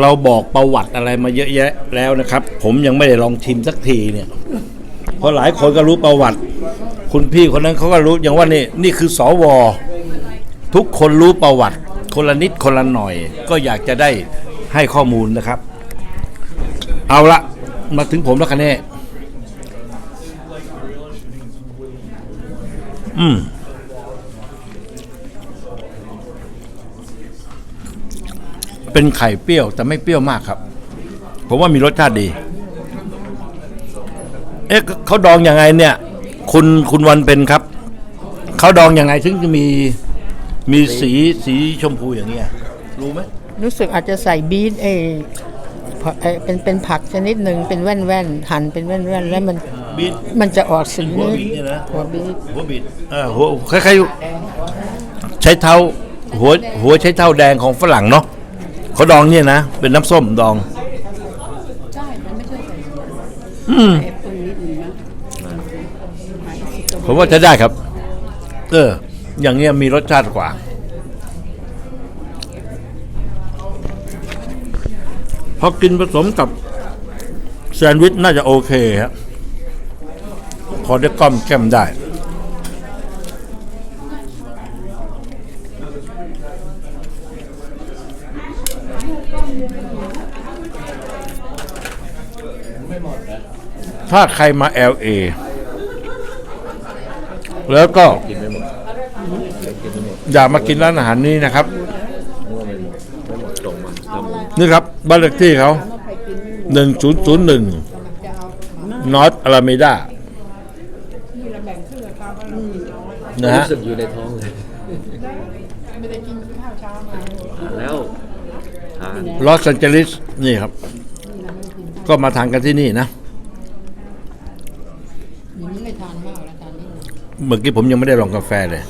เราบอกประวัติอะไรมาเยอะแยะแล้วนะครับ ผมยังไม่ได้ลองชิมสักทีเนี่ยเพราะหลายคนก็รู้ประวัติ คุณพี่คนนั้นเขาก็รู้อย่างว่านี่นี่คือสวทุกคนรู้ประวัติ คนละนิดคนละหน่อย ก็อยากจะได้ให้ข้อมูลนะครับ เอาละมาถึงผมแล้วคะแน่อืม เป็นไข่เปรี้ยว แต่ไม่เปรี้ยวมากครับ ผมว่ามีรสชาติดี เอ๊ะเขาดองอยังไงเนี่ย คุณคุณวันเป็นครับ เขาดองอยังไงถึงจะมีมีสีสีชมพูอย่างเงี้ย รู้ไหมรู้สึกอาจจะใส่บีทเออผักเอ่อเป็นเป็นผักชนิดหนึ่งเป็นแว่นแว่นๆหั่นเป็นแว่นแว่นๆแล้วมันบีท มันจะออกสีหัวบีทเนี่ยนะ หัวบีทหัวบิดเออหัวคล้ายๆใช้เท้าหัวหัวใช้เท้าแดงของฝรั่งเนาะ เขาดองเนี่ยนะ เป็นน้ำส้มดองอืมผมว่าจะได้ครับ เออ อย่างเงี้ยมีรสชาติกว่า พอกินผสมกับแซนด์วิชน่าจะโอเคครับพอได้ก้อมแก้มได้ ถ้าใครมา LA แล้วก็อยากมากินร้านอาหารนี้นะครับ นี่ครับบ้านเลขที่เขา 1001 North Alameda นะฮะรู้สึกอยู่ในท้องเลยทานแล้วทานลอสแอนเจลิสนี่ครับ ก็มาทานกันที่นี่นะ อย่างนี้ไม่ทานมากแล้วทานนี่ เมื่อกี้ผมยังไม่ได้ลองกาแฟเลย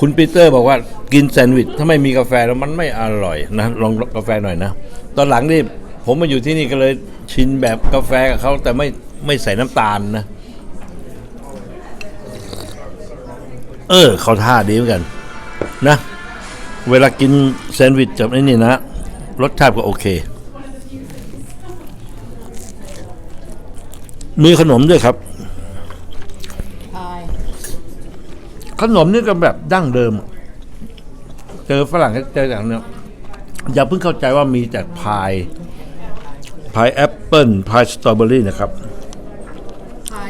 คุณปีเตอร์บอกว่ากินแซนด์วิชถ้าไม่มีกาแฟแล้วมันไม่อร่อยนะลองกาแฟหน่อยนะ ตอนหลังนี่ผมมาอยู่ที่นี่ก็เลยชินแบบกาแฟกับเขาแต่ไม่ไม่ใส่น้ำตาลนะ เออเขาท่าดีเหมือนกัน นะ เวลากินแซนด์วิชกับไอ้นี่นะรสชาติก็โอเค มีขนมด้วยครับ พาย ขนมนี่ก็แบบดั้งเดิม เจอฝรั่งเจออย่างเนี้ยอย่าเพิ่งเข้าใจว่ามีแต่พายพายแอปเปิลพายสตรอเบอรี่นะครับพาย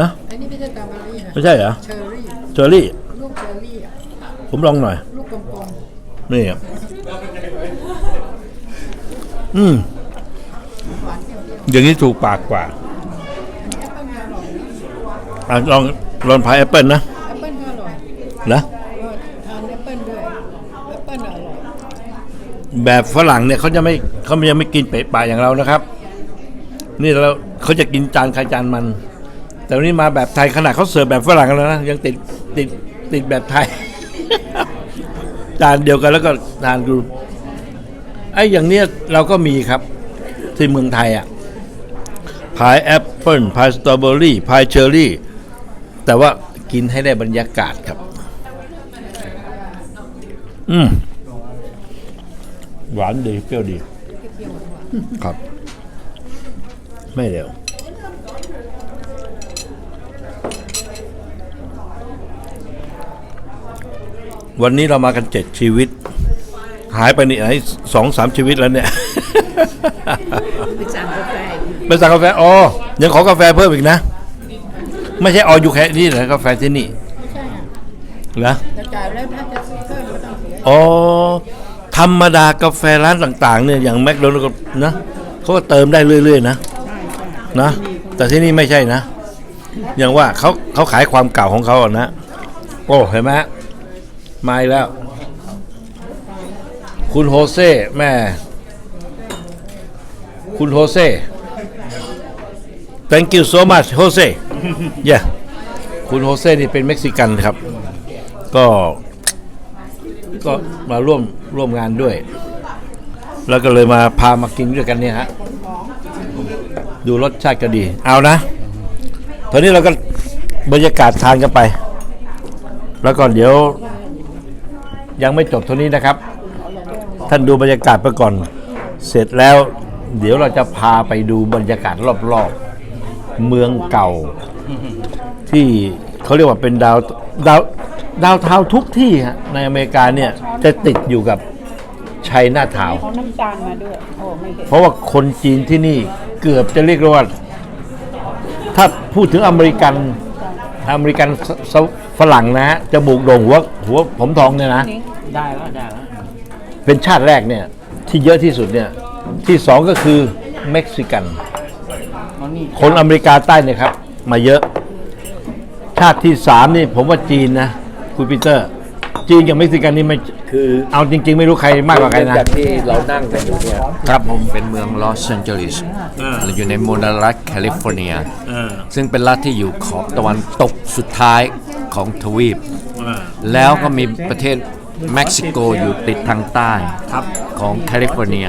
นะอันนี้ไม่ใช่กาบารี่นะไม่ใช่เหรอเชอร์รี่เจอรี่ลูกเชอร์รี่อะผมลองหน่อย ลูกกลมนี่ครับอืมๆหวานเปรี้ยวอย่างนี้ถูกปากกว่าๆแอปเปิ้ลก็อร่อยนะอะลองลองพายแอปเปิลนะ นะทานแอปเปิ้ลด้วยแอปเปิ้ลอร่อยแบบฝรั่งเนี่ยเขาจะไม่เขายังไม่กินเปะปลาอย่างเรานะครับ นี่เราเขาจะกินจานใครจานมัน แต่วันนี้มาแบบไทยขนาดเขาเสิร์ฟแบบฝรั่งแล้วนะยังติดติดติดแบบไทย จานเดียวกันแล้วก็ทานดูไอ้อย่างเนี้ยเราก็มีครับ ที่เมืองไทยอะพายแอปเปิลพายสตรอเบอรี่พายเชอร์รี่ แต่ว่ากินให้ได้บรรยากาศครับ อืมหวานดีเปรี้ยวดี ครับ ไม่เร็ววันนี้เรามากันเจ็ดชีวิต หายไปนี่ไหนสองสามชีวิตแล้วเนี่ยไปสั่งกาแฟไปสั่งกาแฟอ๋อยังขอกาแฟเพิ่มอีกนะ ไม่ใช่อออยู่แค่นี่นะกาแฟที่นี่ไม่ใช่อะเหรอจะจ่ายแล้วถ้าจะซื้อเพิ่มก็ต้ อ๋อ ธรรมดากาแฟร้านต่างๆเนี่ยอย่างแมคโดนัลด์นะเขาก็เติมได้เรื่อย ๆ นะนะ แต่ที่นี่ไม่ใช่นะ อย่างว่าเขาเขาขายความเก่าของเขาอะนะ โอ้เห็นไหมมาแล้ว คุณโฮเซ่แม่ คุณโฮเซ่ thank you so much โฮเซ่ yeah คุณโฮเซ่นี่เป็นเม็กซิกันครับ ก็ ก็มาร่วมร่วมงานด้วย แล้วก็เลยมาพามากินด้วยกันเนี่ยฮะดูรสชาติก็ดี เอานะตอนนี้เราก็บรรยากาศทานกันไป แล้วก็เดี๋ยว ยังไม่จบเท่านี้นะครับ ท่านดูบรรยากาศไปก่อน เสร็จแล้ว เดี๋ยวเราจะพาไปดูบรรยากาศรอบๆ เมืองเก่า ที่เขาเรียกว่าเป็นดาวดาว ดาวเทาวน์ทุกที่ฮะในอเมริกาเนี่ยจะติดอยู่กับชัยนาทาวน์เขาน้ำตาลมาด้วย โอ้ไม่เห็นเพราะว่าคนจีนที่นี่เกือบจะเรียกได้ว่า ถ้าพูดถึงอเมริกันอเมริกันสสฝรั่งนะฮะจมูกโด่งหัวหัวผมทองเนี่ยนะได้แล้วได้แล้วเป็นชาติแรกเนี่ย ที่เยอะที่สุดเนี่ย ที่สองก็คือเม็กซิกันอ๋อนี่คนอเมริกาใต้เนี่ยครับ มาเยอะ ชาติที่สามนี่ผมว่าจีนนะ คุณปีเตอร์จีนกับเม็กซิกันนี่ไม่คือเอาจริง ๆ ไม่รู้ใครมากกว่าใครนะ จากที่เรานั่งกันอยู่เนี่ย ครับผม เป็นเมืองลอสแอนเจลิสอยู่ในโมนารัฐแคลิฟอร์เนีย เออซึ่งเป็นรัฐที่อยู่ขอบตะวันตกสุดท้ายของทวีป เออ แล้วก็มีประเทศเม็กซิโกอยู่ติดทางใต้ ของแคลิฟอร์เนีย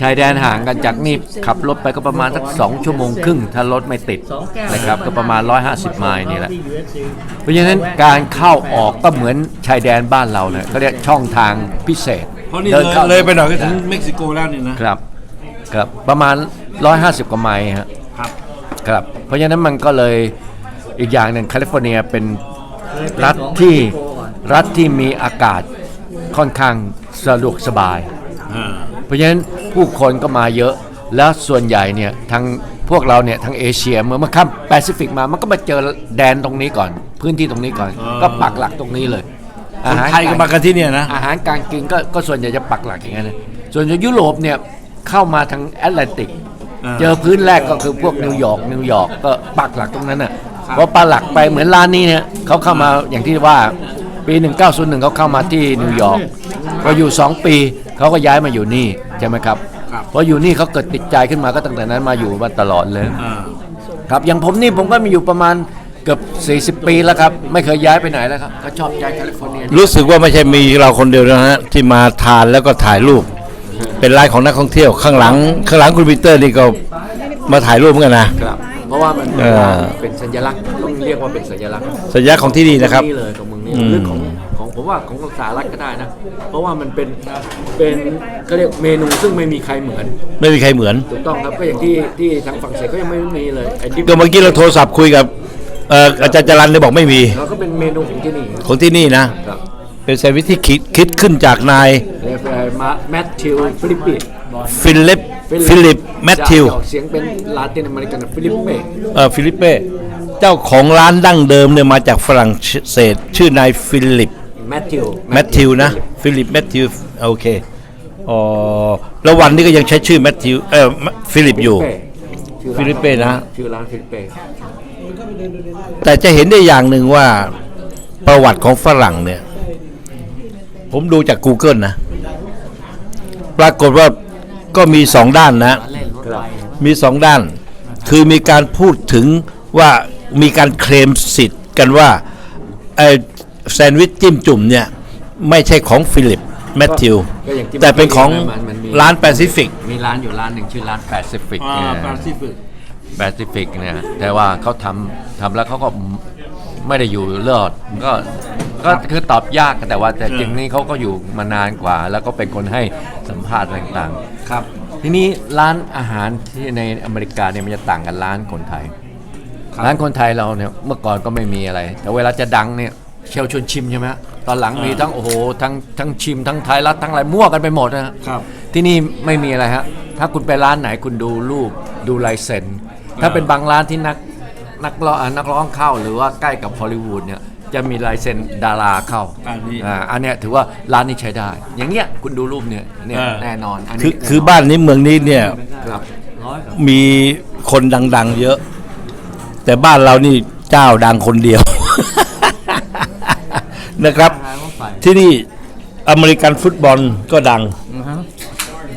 ชายแดนห่างกันจากนี่ขับรถไปก็ประมาณสักสองชั่วโมงครึ่ง ถ้ารถไม่ติดนะครับก็ประมาณ 150 ไมล์นี่แหละ เพราะฉะนั้นการเข้าออกก็เหมือนชายแดนบ้านเราเนี่ยก็เรียกช่องทางพิเศษเพราะนี่ดิเลยข้าเลยไปหน่อยก็ถึงเม็กซิโกแล้วนี่นะครับครับประมาณ 150 กว่าไมล์ฮะครับครับเพราะฉะนั้นมันก็เลยอีกอย่างหนึ่งแคลิฟอร์เนียเป็นรัฐที่รัฐที่มีอากาศค่อนข้าง สะดวกสบายอ่าเพราะฉะนั้นผู้คนก็มาเยอะ แล้วส่วนใหญ่เนี่ยทางพวกเราเนี่ยทางเอเชียเมื่อมาข้ามแปซิฟิกมามันก็มาเจอแดนตรงนี้ก่อน พื้นที่ตรงนี้ก่อน ก็ปักหลักตรงนี้เลยคนไทยก็มากันที่เนี่ยนะอาหารการกินก็ก็ส่วนใหญ่จะปักหลักอย่างนั้นนะส่วนใหญ่ยุโรปเนี่ยเข้ามาทางแอตแลนติกอ่าเจอพื้นแรกก็คือพวกนิวยอร์กนิวยอร์กก็ปักหลักตรงนั้นน่ะเพราะปักหลักไปเหมือนร้านนี้เนี่ยเขาเข้ามาอย่างที่ว่า ปี 1901เขาเข้ามาที่นิวยอร์กพออยู่ 2 ปีเขาก็ย้ายมาอยู่นี่ใช่ไหมครับครับพออยู่นี่เขาเกิดติดใจขึ้นมาก็ตั้งแต่นั้นมาอยู่มาตลอดเลยอ่าครับอย่างผมนี่ผมก็มีอยู่ประมาณเกือบ40 ปีแล้วครับ ไม่เคยย้ายไปไหนแล้วครับก็ชอบใจแคลิฟอร์เนียรู้สึกว่าไม่ใช่มีเราคนเดียวนะฮะที่มาทานแล้วก็ถ่ายรูป เป็นไลน์ของนักท่องเที่ยวข้างหลัง ข้างหลังคุณปีเตอร์นี่ก็มาถ่ายรูปเหมือนกันนะ ครับ เพราะว่ามันเออ เป็นสัญลักษณ์ต้องเรียกว่าเป็นสัญลักษณ์สัญญาของที่นี่นะครับ ตงเลยของ เมืองนี้อืมหรือของของผมว่าของสหรัฐก็ได้นะ เพราะว่ามันเป็นเป็นก็เรียกเมนูซึ่งไม่มีใครเหมือน ไม่มีใครเหมือน ถูกต้องครับก็อย่างที่ที่ทางฝรั่งเศสก็ยังไม่มีเลยไอ้ดิบก็เมื่อกี้เราโทรศัพท์คุยกับเอ่ออาจารย์จรันเลยบอกไม่มีเราก็เป็นเมนูของที่นี่ของที่นี่นะ ครับเป็นแซนด์วิชที่คิดคิดขึ้นจากนายเรียกว่ามาแมทธิวฟิลิปปิฟิลิปฟิลิปแมทธิวเสียงเป็นลาตินอเมริกันฟิลิปเป้ เอ่อฟิลิปเป้ เจ้าของร้านดั้งเดิมเนี่ยมาจากฝรั่งเศสชื่อนายฟิลิปแมทธิวแมทธิวนะ ฟิลิปแมทธิวโอเคอ๋อแล้ววันนี้ก็ยังใช้ชื่อแมทธิวเออฟิลิปอยู่ ฟิลิปเป้นะ ชื่อร้านฟิลิปเป้แต่จะเห็นได้อย่างหนึ่งว่าประวัติของฝรั่งเนี่ย ผมดูจาก Google นะ ปรากฏว่าก็มีสองด้านนะ มีสองด้าน คือมีการพูดถึงว่า มีการเคลมสิทธิ์กันว่าไอ้แซนด์วิชจิ้มจุ่มเนี่ยไม่ใช่ของฟิลิปแมทธิว ก็อย่างที่แต่เป็นของมันมันมี ร้านแปซิฟิก มีร้านอยู่ร้านหนึ่งชื่อร้านแปซิฟิกแปซิฟิกแปซิฟิกเนี่ยแต่ว่าเขาทำทำแล้วเขาก็ไม่ได้อยู่รอดก็ก็คือตอบยากแต่ว่าแต่จริงนี่เขาก็อยู่มานานกว่า แล้วก็เป็นคนให้สัมภาษณ์ต่างครับ ๆ ทีนี้ร้านอาหารที่ในอเมริกาเนี่ยมันจะต่างกันร้านคนไทย ร้านคนไทยเราเนี่ยเมื่อก่อนก็ไม่มีอะไร แต่เวลาจะดังเนี่ยเชลชวนชิมใช่ไหมฮะตอนหลังมีทั้งโอ้โหทั้งทั้งชิมทั้งไทยรัฐทั้งอะไรมั่วกันไปหมดนะฮะครับ ที่นี่ไม่มีอะไรฮะถ้าคุณไปร้านไหนคุณดูรูปดูลายเซ็นถ้าเป็นบางร้านที่นักนักร้องอ่านักร้องเข้าหรือว่าใกล้กับฮอลลีวูดเนี่ยจะมีลายเซ็นดาราเข้าอันนี้อ่าอันเนี้ยถือว่าร้านนี้ใช้ได้ อย่างเงี้ยคุณดูรูปเนี่ยเนี่ยอ่าแน่นอนอันคืนี้อคือบ้านนี้เมืองนี้เนี่ยครับมีคนดัง ๆ เยอะ แต่บ้านเรานี่เจ้าดังคนเดียว นะครับ ที่นี่อเมริกันฟุตบอลก็ดัง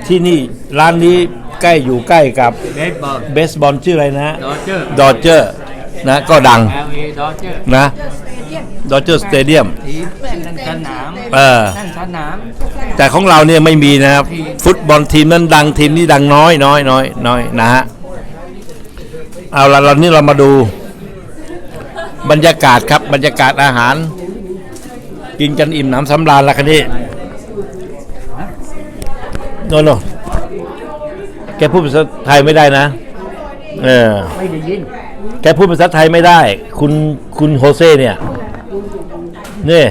ที่นี่ร้านนี้ใกล้อยู่ใกล้กับเบสบอลเบสบอลชื่ออะไรนะดอเจอร์ดอเจอร์นะก็ดังเอลเอดอเจอร์นะดอเจอร์สเตเดียมทีมนั่นสนามเออนั่นสนามแต่ของเราเนี่ยไม่มีนะครับ ฟุตบอลทีมนั้นดังทีมนี้ดังน้อยน้อยน้อยน้อยนะฮะ เอาละเรานี่เรามาดูบรรยากาศครับ บรรยากาศอาหาร กินกันอิ่มหนำสำราญแล้วคันนี้นโนแกพูดภาษาไทยไม่ได้นะ เออ ไม่ได้ยิน แกพูดภาษาไทยไม่ได้ คุณคุณโฮเซ่เนี่ยนี่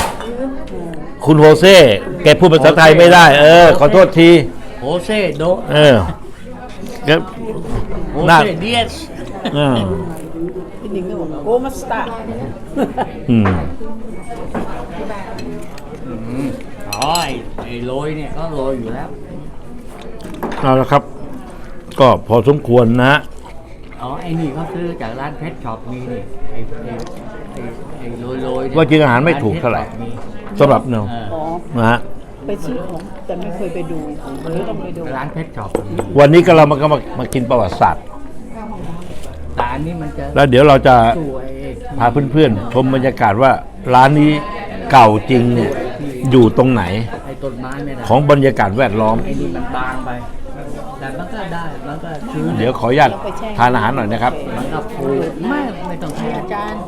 คุณโฮเซ่แกพูดภาษาไทยไม่ได้ เออ ขอโทษที โฮเซโด เออแกโฮน่าเซเดียสเออพี่หนิงก็บอกโกมาสตาร์อืมอ๋อไอ้ไอ้โรยเนี่ยก็โรยอยู่แล้ว เอาละครับ ก็พอสมควรนะ อ๋อไอ้นี่เขาซื้อจากร้านเพชรช็อปมีนี่ไอ้ไอ้ไอ้ไอ้โรยโรยเนี่ยว่ากินอาหารไม่ถูกเท่าไหร่ นพชช็อปมีสำหรับเนาะเอออ๋อนะฮะไปซื้อของแต่ไม่เคยไปดูหรือต้องไปดูร้านเพชรช็อปมีวันนี้ก็เรามาก็มามากินประวัติศาสตร์แต่อันนี้มันจะแล้วเดี๋ยวเราจะสวยพาเพื่อนๆชมบรรยากาศว่าร้านนี้เก่าจริงเนี่ยอยู่ตรงไหนไอ้ต้นไม้ไม่ได้ของบรรยากาศแวดล้อม ไอ้นี่มันบางไป แต่มันก็ได้มันก็ชื้นเดี๋ยวขออนุญาตทานอาหารหน่อยนะครับ มันก็ฟูไม่ไม่ต้องแช่อาจารย์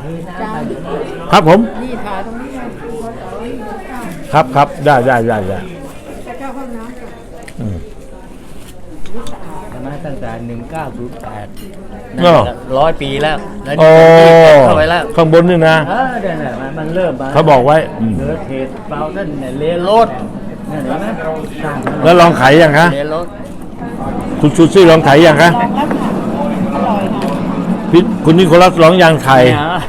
เทน้ำไปครับผม นี่ทาตรงนี้ไงครับครับได้ได้ได้ได้อืมใช่ไหมตั้งแต่หนึ่ งเก้าศูนย์แปดอ้อร้อยปีแล้วแล้วโอ้นี่เข้าไปแล้วข้างบนนี่นะเออเดี๋ยวนะมันมันเริ่มมาเขาบอกไว้อืมเนื้อเทสเบาท่านเนี่ยเลโรดเนี่ยเห็นไหมสร้างมาแล้วลองขายยังคะเลโรดคุณซูซี่ลองขายยังคะลองแล้วค่ะอร่อยค่ะพี่คุณนิโคลัสลองยังไข่เนี่ยฮะ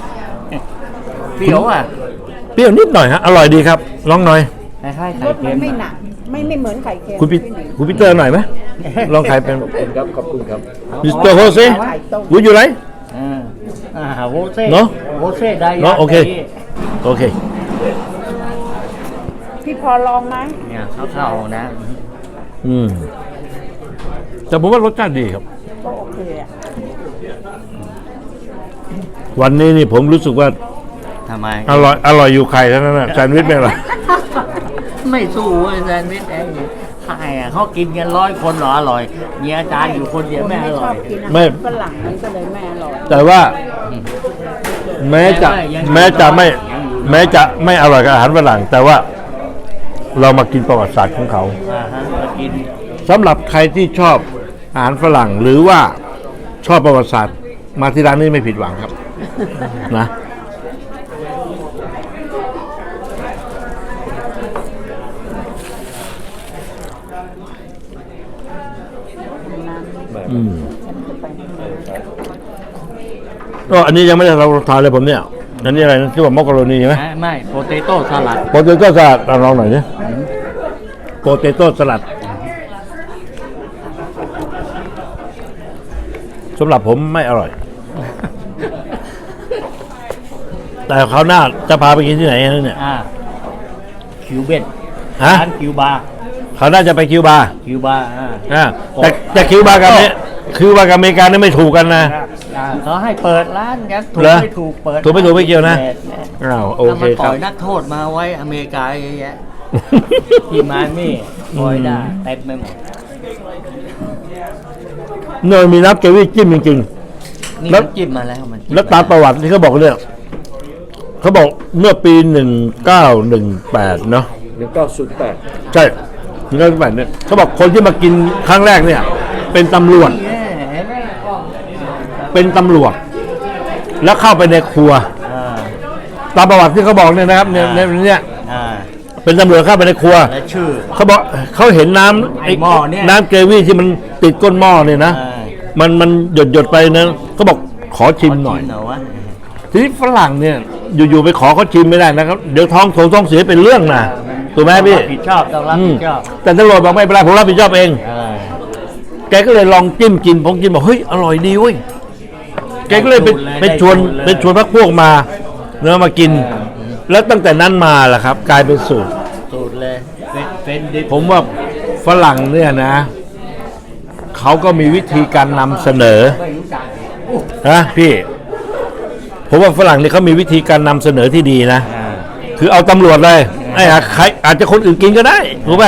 เปรี้ยวอะเปรี้ยวนิดหน่อยฮะอร่อยดีครับลองหน่อยคล้ายๆไข่รสมัเค็นมไม่หนักไม่ไม่เหมือนไข่เค็มคุณพี่พี่หนิงคุณพีเตอร์หน่อยไหม ลองขายเป็น ครับขอบคุณครับมิสเตอร์โฮเซ่ไข่ต้ม would you like อ่าอ่าโฮเซ่เนอะโฮเซ่ได้เนอะโอเค โอเค พี่พอลองไหมเนี่ยเข้าๆนะ อืม แต่ผมว่ารสชาติดีครับ ก็โอเคอะวันนี้นี่ผมรู้สึกว่าทำไม อร่อยอร่อยอยู่ไข่เท่านั้นนะแซนด์วิชไม่อร่อย ไม่สู้ไอ้แซนด์วิชไอ้ ไข่อะเขากินกันร้อยคนเหรออร่อยมีอาจารย์อยู่คนเดียวคนไม่ ไม่อชร่ออบยกินอาไม่หารฝรั่งมันก็เลยไม่อร่อยแต่ว่า แม้จะแม้จะไม่ แม้จะไม่อร่อยกับอาหารฝรั่งแต่ว่าเรามากินประวัติศาสตร์ของเขา อ่าฮะมากินสำหรับใครที่ชอบอาหารฝรั่งหรือว่าชอบประวัติศาสตร์มาที่ร้านนี้ไม่ผิดหวังครับ นะ อืม ก็อันนี้ยังไม่ได้เราทานเลยผมเนี่ยอันนี้อะไรนะที่ว่ามอกกโรนีใช่ไหมไม่ไม่โปเตโต้สลัดโปเตโต้สลัดลองหน่อยสิโปเตโต้สลัดสำหรับผมไม่อร่อย แต่คราวหน้าจะพาไปกินที่ไหนนั่นเนี่ยอ่าคิวเบนฮะร้านคิวบาร์คราวหน้าจะไปคิวบาร์คิวบาร์อ่า อ่าแต่แต่คิวบาร์กับเม คิวบาร์กับอเมริกานี่ไม่ถูกกันนะอ่าเขาให้เปิดร้านกันถูกเหรอไม่ถูกเปิดถูกไม่ถูกไม่เกี่ยวนะแน่อ้าวโอถ้าเคมันคปรัล่บอยนักโทษมาไว้อเมริกาเยอะแยะที่มายมี่ปล่อยได้เต็มไปหมดเนยมีน้ำเกวี่จิ้มจริง นี่แล้ว มันจิ้มมาแล้วมันๆจิ้มแล้วตามประวัติที่เขาบอกเนี่ยเขาบอกเมื่อปีหนึ่งเก้าหนึ่งแปดเนาะ หนึ่งเก้าศูนย์แปดใช่หนึ่งเก้าแปดเนี่ยเขาบอกคนที่มากินครั้งแรกเนี่ย เป็นตำรวจแน่เห็นไหม เป็นตำรวจ แล้วเข้าไปในครัว อ่าตามประวัติที่เขาบอกเนี่ยนะครับเนี่ยเนี่ยเนี่ยอ่าเป็นตำรวจเข้าไปในครัว และชื่อ เขาบอกเขาเห็นน้ำไอ้หม้อเนี่ย น้ำเกรวี่ที่มันติดก้นหม้อเนี่ยนะ อ่ามันมันหยดหยดๆไปนะเขาบอกขอชิมหน่อยหน่อยวะทีนี้ฝรั่งเนี่ยอยู่ๆไปขอเขาชิมไม่ได้นะครับ เดี๋ยวท้องโถงท้องเสียเป็นเรื่องนะถูกไหมพี่รับผิดชอบต้องรับอืมผิดชอบแต่ตำรวจบอกไม่เป็นไรผมรับผิดชอบเองเออแกก็เลยลองจิ้มกินผมกินบอกเฮ้ยอร่อยดีเว้ย แกก็เลยไปไปชวนไปชวนพักพวกมา เนื้อมากิน แล้วตั้งแต่นั้นมาล่ะครับ กลายเป็นสูตร สูตรเลยเป็นเป็นดิบผมว่าฝรั่งเนี่ยนะเขาก็มีวิธีการนำเสนอไม่รู้จักนะพี่ ผมว่าฝรั่งนี่เขามีวิธีการนำเสนอที่ดีนะอ่าคือเอาตำรวจเลยไอ้อะใครอาจจะคนอื่นกินก็ได้ถูกไหม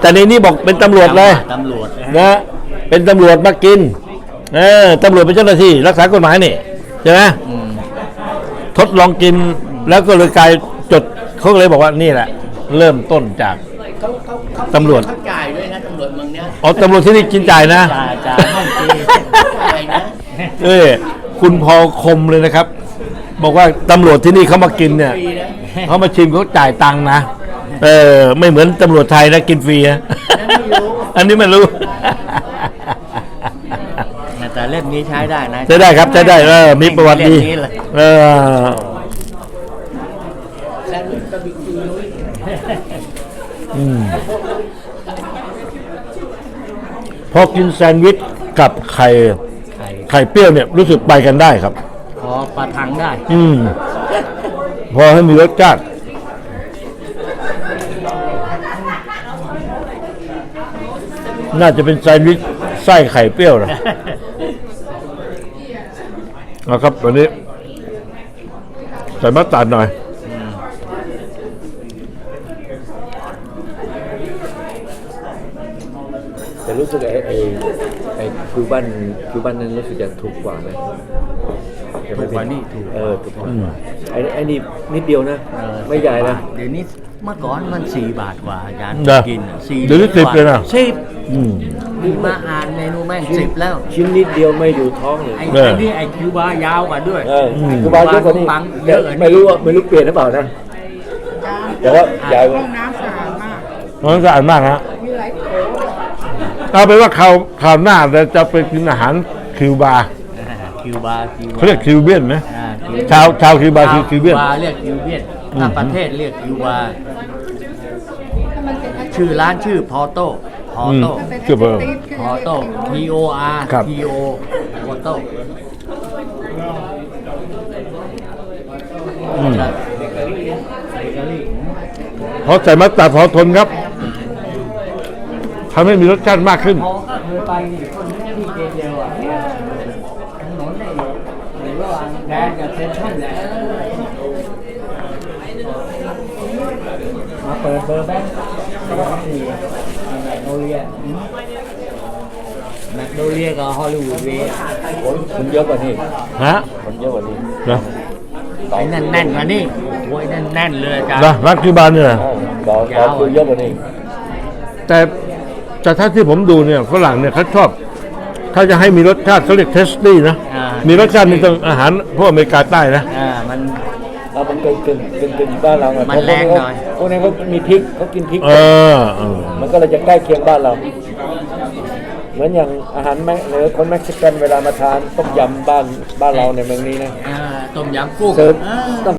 แต่ในนี้บอกเป็นตำรวจเลยตำรวจนะนะเป็นตำรวจมากิน เออตำรวจเป็นเจ้าหน้าที่ รักษากฎหมายนี่ใช่ไหมอืมทดลองกินแล้วก็เลยกลายจดเขาก็เลยบอกว่านี่แหละ เริ่มต้นจาก เขาเขาเขาตำรวจ เขาจ่ายด้วยนะตำรวจเมืองเนี้ยอ๋อตำรวจที่นี่กินจ่ายนะ จ่ายจ่ายห้องฟรีจ่ายนะเอ้ยคุณพอคมเลยนะครับ บอกว่าตำรวจที่นี่เขามากินเนี่ยฟรีนะเขามาชิมเขาจ่ายตังค์นะ เออ ไม่เหมือนตำรวจไทยนะ กินฟรีนะ อันนี้ไม่รู้แต่เล่มนี้ใช้ได้นะใช้ได้ครับใช้ได้เออมีประวัติดีเล่มนี้เลยเอออืมพอกินแซนด์วิชกับไข่ไข่ไข่เปรี้ยวเนี่ยรู้สึกไปกันได้ครับ พอประทังได้ อืม พอให้มีรสชาติน่าจะเป็นแซนด์วิชไส้ไข่เปรี้ยวนะ เอาครับวันนี้ใส่มะตาดหน่อยแต่รู้สึกไอ้ไอ้ไอ้คิวบันคิวบันนั้นรู้สึกจะถูกกว่าไหมถูกกว่านี่ถูกเออถูกกว่าไอ้ไอ้นี่นิดเดียวนะ ไม่ใหญ่นะเดี๋ยวนี้เมื่อก่อนมันสี่บาทกว่าอาจารย์เหรอกินอะสี่เดี๋ยวนี้สิบเลยนะสิบอื มมีมาอ่านเมนูแม่งสิบแล้วชิ้นนิดเดียวไม่อยู่ท้องเลยไอ้เออ ไอ้นี่ไอ้คิวบาร์ยาวกว่าด้วย เออคิวบันเยอะกว่านี้ปังเยอะกว่านี้ ไม่รู้ว่าไม่รู้เปลี่ยนหรือเปล่านะแต่ว่าใหญ่กว่าห้องน้ำสะอาดมาก มันสะอาดมากฮะมีหลายโถเอาไปนว่าคราวคราวหน้าเราจะไปกินอาหารคิวบาร์คิวบาร์คิวบาร์เขาเรียกคิวเบียนไหมอ่าคิวชาวชาวคิวบาร์คือคิวเบียน บาร์เรียกคิวเบียนอืมถ้าประเทศเรียกคิวบาร์ชื่อร้านชื่อพอโต้ พออืมโต้คือเบอร์พอโต้ P O R ครับ P O พอโต้อืมเบเกอรี่พอใส่มัสตาร์ดพอทนครับทำให้มีรสชาติมากขึ้นพอก็เคยไปนี่คนนี้ที่เกเดียวอะถนนเนี่ยอยู่ระหว่างแดนกับเซนทรัลแหละมาเปิดเบอร์แบงค์สองสี่แมกโน เลียแมกโนเลียกับฮอลลีวูดเวย์คนคนเยอะกว่านี้ฮะคนเยอะกว่านี้นะ ไอ้นั่นแน่นกว่านี่โอ้ยแน่นแน่นๆเลยอาจารย์ นะร้านคิวบาร์เนี่ยนะต่อต่อคิวเยอะกว่านี้แต่แต่ถ้าที่ผมดูเนี่ยฝรั่งเนี่ยเขาชอบ ถ้าจะให้มีรสชาติเขาเรียกเทสตี้นะ อ่ามีรสชาตินี่ต้องอาหารพวกอเมริกาใต้นะ อ่ามัน เอามันกึ่งกึ่งกึ่งกึ่งบ้านเราอะมันแรงหน่อย พวกนี้เขามีพริกเขากินพริก เออเออ มันก็เลยจะใกล้เคียงบ้านเรา เหมือนอย่างอาหารแมหรือคนเม็กซิกันเวลามาทานต้มยำบ้านบ้านเราในเมืองนี้นะ อ่าต้มยำกุ้งเสิร์ฟอ่า ต้อง